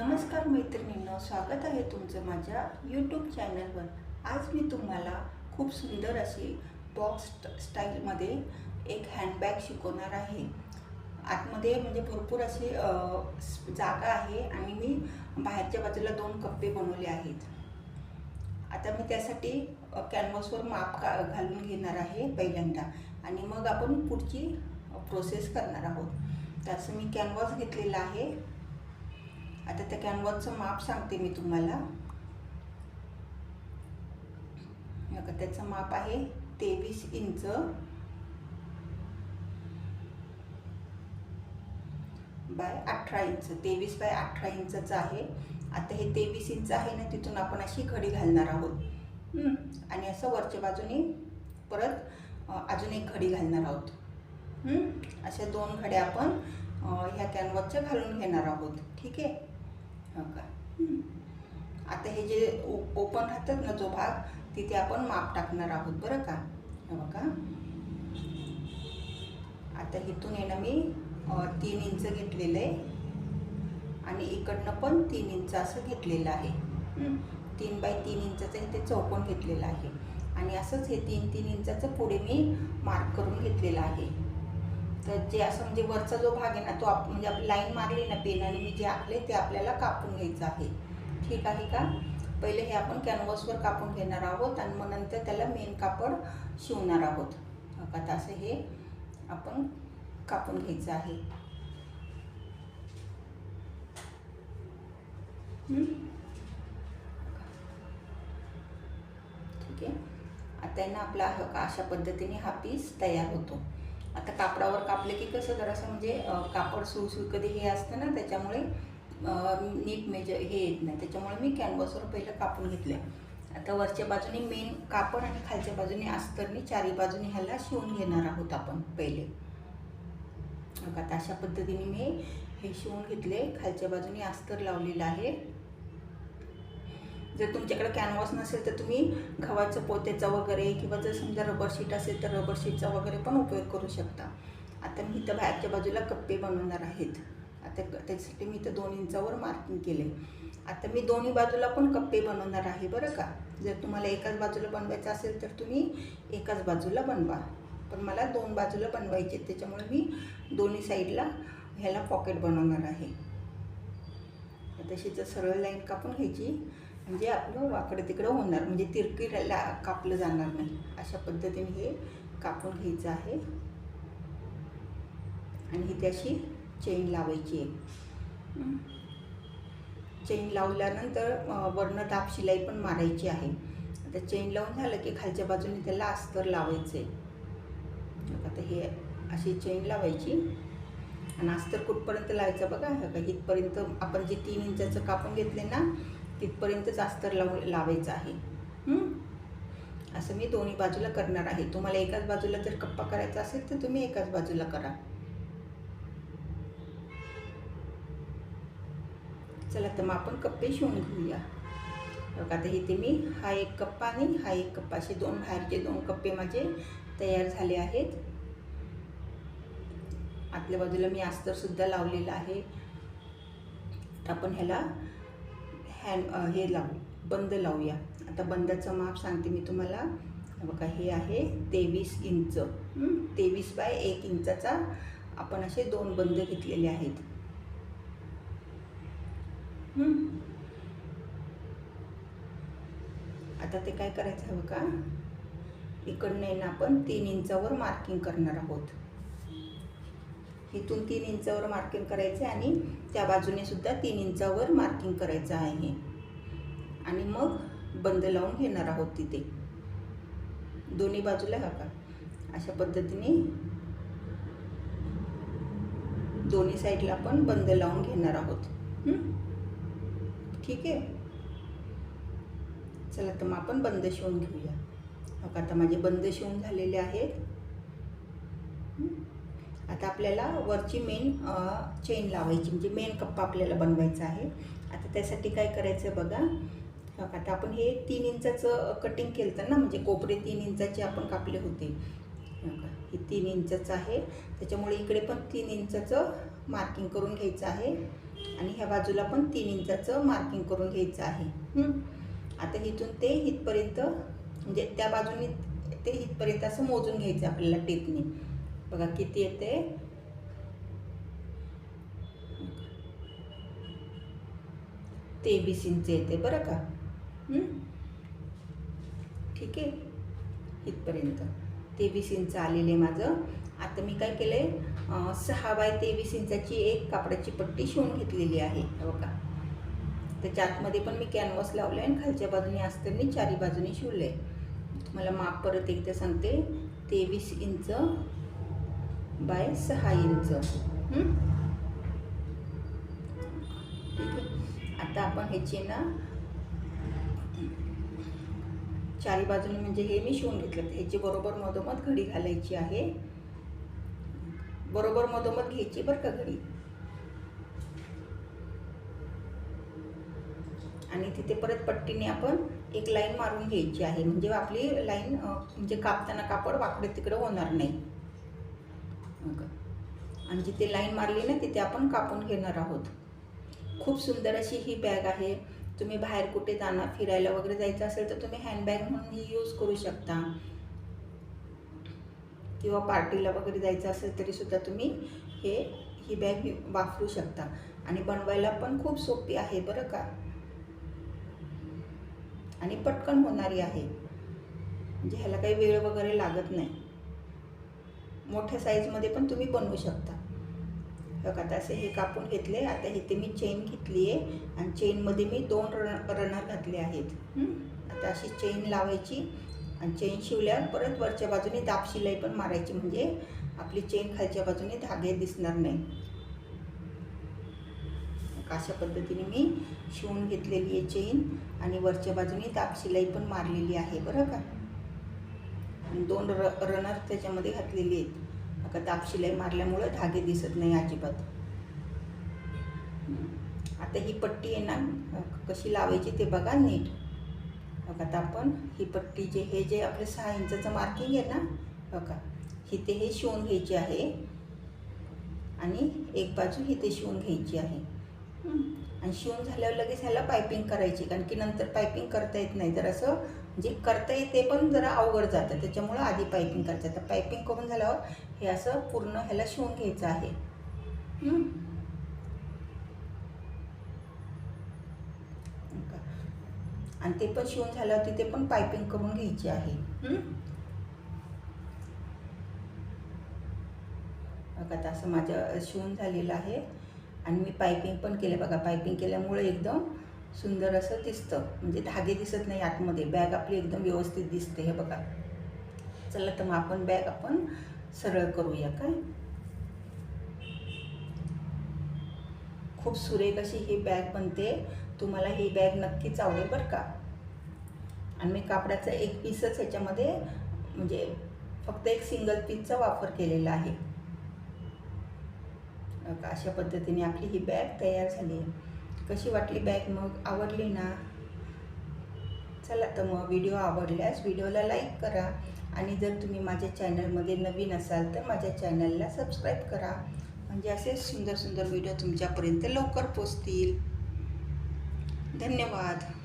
नमस्कार मैत्रिणींनो स्वागत आहे तुमचं माझ्या यूट्यूब चॅनलवर आज मी तुम्हाला खूप सुंदर अशी बॉक्स स्टाईलमध्ये एक हँडबॅग शिकवणार आहे. आतमध्ये म्हणजे भरपूर अशी जागा आहे आणि मी बाहेरच्या बाजूला दोन कप्पे बनवले आहेत. आता मी त्यासाठी अ, कॅनव्हासवर माप का घालून घेणार आहे पहिल्यांदा. आणि मग आपण पुढची प्रोसेस करणार आहोत. त्याचं मी कॅनव्हास घेतलेला आहे. आता त्या कॅनव्हासचं माप सांगते मी तुम्हाला. बघा त्याचं माप आहे तेवीस इंच. बाय अठरा इंच. तेवीस बाय अठरा इंचचं आहे. आता हे तेवीस इंच आहे ना तिथून आपण अशी घडी घालणार आहोत. आणि असं वरच्या बाजूने परत अजून एक घडी घालणार आहोत. अशा दोन घड्या आपण ह्या कॅनव्हासच्या घालून घेणार आहोत. ठीक आहे? आता हे जे ओ- ओपन राहतात ना जो भाग तिथे आपण माप टाकणार आहोत बरं का? हे बघा. आता इथून आहे ना मी तीन इंच घेतलेलं आहे. आणि इकडनं पण तीन इंच असं घेतलेलं आहे. तीन बाय तीन इंचाचं इथे चौकोन घेतलेलं आहे. आणि असंच हे तीन तीन इंचाचं पुढे मी मार्क करून घेतलेलं आहे. तर जे असं म्हणजे वरचा जो भाग आहे ना तो आप म्हणजे आपली लाईन मारली ना पेनाने मी जे आखले ते आपल्याला कापून घ्यायचं आहे. ठीक आहे का? पहिले हे आपण कॅनव्हासवर कापून घेणार आहोत आणि मग नंतर त्याला मेन कापड शिवणार आहोत. आता असं हे आपण कापून घ्यायचं आहे. ठीक आहे. आता ना आपला हा का अशा पद्धतीने हा पीस तयार होतो. आता कापडावर कापले की कसं जरासं म्हणजे कापड सुळसुळ कधी हे असतं ना त्याच्यामुळे नीट मेजर हे येत नाही. त्याच्यामुळे मी कॅनव्हासवर पहिलं कापून घेतलं आता वरच्या बाजूने मेन कापड आणि खालच्या बाजूने अस्तरनी चारी बाजूने ह्याला शिवून घेणार आहोत आपण पहिले. मग आता अशा पद्धतीने मी हे शिवून घेतले खालच्या बाजूने अस्तर लावलेलं आहे. जर तुमच्याकडे कॅनव्हास नसेल तर तुम्ही गव्हाचं पोत्याचा वगैरे किंवा जर समजा रबर शीट असेल तर रबर शीटचा वगैरे पण उपयोग करू शकता. आता मी इथं बाहेरच्या बाजूला कप्पे बनवणार आहेत. आता त्याच्यासाठी मी इथं दोन इंचावर मार्किंग केले आता मी दोन्ही बाजूला पण कप्पे बनवणार आहे बरं का. जर तुम्हाला एकाच बाजूला बनवायचं असेल तर तुम्ही एकाच बाजूला बनवा. पण मला दोन बाजूला बनवायचे आहेत, त्याच्यामुळे मी दोन्ही साईडला ह्याला पॉकेट बनवणार आहे. तशी जर सरळ लाईन कापून घ्यायची म्हणजे आपलं वाकडं तिकडं होणार म्हणजे तिरकीला कापलं जाणार नाही. अशा पद्धतीने हे कापून घ्यायचं आहे. आणि ही त्याशी चेन लावायची आहे. चेन लावल्यानंतर अं, वरनं दाब शिलाई पण मारायची आहे. आता चेन लावून झालं की खालच्या बाजूने त्याला अस्तर लावायचं आहे आता हे अशी चेन लावायची. आणि अस्तर कुठपर्यंत लावायचं बघा बघा इथपर्यंत आपण जे तीन इंचाचं कापून घेतले ना तिथपर्यंतच अस्तर लाव लावायचं आहे. असं मी दोन्ही बाजूला करणार आहे. तुम्हाला एकाच बाजूला जर कप्पा करायचा असेल तर तुम्ही एकाच बाजूला करा. चला तर मग आपण कप्पे शिवून घेऊया. बघा आता इथे मी हा एक कप्पा आणि हा एक कप्पा. असे दोन बाहेरचे दोन कप्पे माझे तयार झाले आहेत. आतल्या बाजूला मी अस्तरसुद्धा लावलेलं आहे. आपण ह्याला हॅन्ड हे लावू बंद लावूया. आता बंदाचं माप सांगते मी तुम्हाला. बघा हे आहे तेवीस इंच. तेवीस बाय एक इंचाचा आपण असे दोन बंद घेतलेले आहेत. आता ते काय करायचं हवं का इकडनं आहे ना आपण तीन इंचावर मार्किंग करणार आहोत. इथून तीन इंचावर मार्किंग करायचं आहे आणि त्या बाजूने सुद्धा तीन इंचावर मार्किंग करायचं आहे. आणि मग बंद लावून घेणार आहोत तिथे. दोन्ही बाजूला हा का? अशा पद्धतीने दोन्ही साईडला आपण बंद लावून घेणार आहोत. ठीक आहे? चला तर मग आपण बंद शिवून घेऊया. हो का? आता माझे बंद शिवून झालेले आहेत. आता आपल्याला वरची मेन चेन लावायची म्हणजे मेन कप्पा आपल्याला बनवायचा आहे. आता त्यासाठी काय करायचं बघा. आता आपण हे तीन इंचाचं कटिंग केलं तर ना म्हणजे कोपरे तीन इंचाचे आपण कापले होते. हे तीन इंचाचं आहे. त्याच्यामुळे इकडे पण तीन इंचाचं मार्किंग करून घ्यायचं आहे. आणि ह्या बाजूला पण तीन इंचाचं मार्किंग करून घ्यायचं आहे. आता इथून ते इथपर्यंत म्हणजे त्या बाजूने ते इथपर्यंत असं मोजून घ्यायचं आपल्याला टेपने बघा किती येते? तेवीस इंच येते बरं का? ठीक आहे. इथपर्यंत. तेवीस इंच आलेले माझं. आता मी काय केलं आहे सहा बाय तेवीस इंचाची एक कापडाची पट्टी शिवून घेतलेली आहे. बघा. त्याच्या आतमध्ये पण मी कॅनव्हास लावलं आहे आणि खालच्या बाजूने असताना चारी बाजूने शिवलं आहे तुम्हाला माप परत एकदा सांगते. तेवीस इंच बाय सहा इंच. ठीक आहे. आता आपण ह्याची ना चारी बाजूने म्हणजे हे मी शिवून घेतलं. ह्याची बरोबर मधोमध घडी घालायची आहे. बरोबर मधोमध घ्यायची बरं का घडी. आणि तिथे परत पट्टीने आपण एक लाईन मारून घ्यायची आहे. म्हणजे आपली लाईन म्हणजे कापताना कापड वाकडे तिकडे होणार नाही. मग. आणि जिथे लाईन मारली ना तिथे आपण कापून घेणार आहोत. खूप सुंदर अशी ही बॅग आहे. तुम्ही बाहेर कुठे जाणार फिरायला वगैरे जायचं असेल तर तुम्ही हँडबॅग म्हणून ही यूज करू शकता. किंवा पार्टीला वगैरे जायचं असेल तरीसुद्धा तुम्ही हे ही बॅग वापरू शकता. आणि बनवायला पण खूप सोपी आहे बरं का. आणि पटकन होणारी आहे. म्हणजे ह्याला काही वेळ वगैरे लागत नाही. मोठ्या साईजमध्ये पण तुम्ही बनवू शकता. बघा आता असे हे कापून घेतले आता इथे मी चेन घेतली आहे आणि चेनमध्ये मी दोन रन रनर घातले आहेत. आता अशी चेन लावायची आणि चेन शिवल्यावर परत वरच्या बाजूने दाब शिलाई पण मारायची म्हणजे आपली चेन खालच्या बाजूने धागे दिसणार नाही. अशा पद्धतीने मी शिवून घेतलेली आहे चेन आणि वरच्या बाजूने दाब शिलाई पण मारलेली आहे बरं का? आणि दोन र रनर त्याच्यामध्ये घातलेली आहेत. आता तापशिलाई शिलाई मारल्यामुळं धागे दिसत नाही अजिबात. आता ही पट्टी आहे ना कशी लावायची ते बघा नीट. बघा आता आपण ही पट्टी जे हे जे आपलं सहा इंचाचं मार्किंग आहे ना बघा. हिथे हे शिवून घ्यायचे आहे. आणि एक बाजू हिथे शिवून घ्यायची आहे. आणि शिवून झाल्यावर लगेच ह्याला पायपिंग करायची कारण की नंतर पायपिंग करता येत नाही. तर असं जे करता येते पण जरा अवघड जातं. त्याच्यामुळं आधी पायपिंग करायचं. आता पायपिंग करून झाल्यावर हे असं पूर्ण ह्याला शिवून घ्यायचं आहे. आणि ते पण शिवून झाल्यावर तिथे पण पायपिंग करून घ्यायची आहे. बघा असं माझं शिवून झालेलं आहे. आणि मी पायपिंग पण केलं. बघा पायपिंग केल्यामुळे एकदम सुंदर असं दिसतं. म्हणजे धागे दिसत नाही आतमध्ये. बॅग आपली एकदम व्यवस्थित दिसते. हे बघा. चला तर मग आपण बॅग आपण सरळ करूया. काय? खूप सुरेख अशी ही बॅग बनते. तुम्हाला ही बॅग नक्कीच आवडेल बरं का? आणि मी कापडाचा एक पीसच ह्याच्यामध्ये म्हणजे फक्त एक सिंगल पीसचा वापर केलेला आहे. अशा पद्धतीने आपली ही बॅग तयार झाली आहे. कशी वाटली बॅग मग? आवडली ना? चला तर मग व्हिडिओ आवडल्यास व्हिडिओला लाईक करा आणि जर तुम्ही माझ्या चॅनलमध्ये नवीन असाल तर माझ्या चॅनलला सबस्क्राईब करा. म्हणजे असेच सुंदर सुंदर व्हिडिओ तुमच्यापर्यंत लवकर पोचतील. धन्यवाद.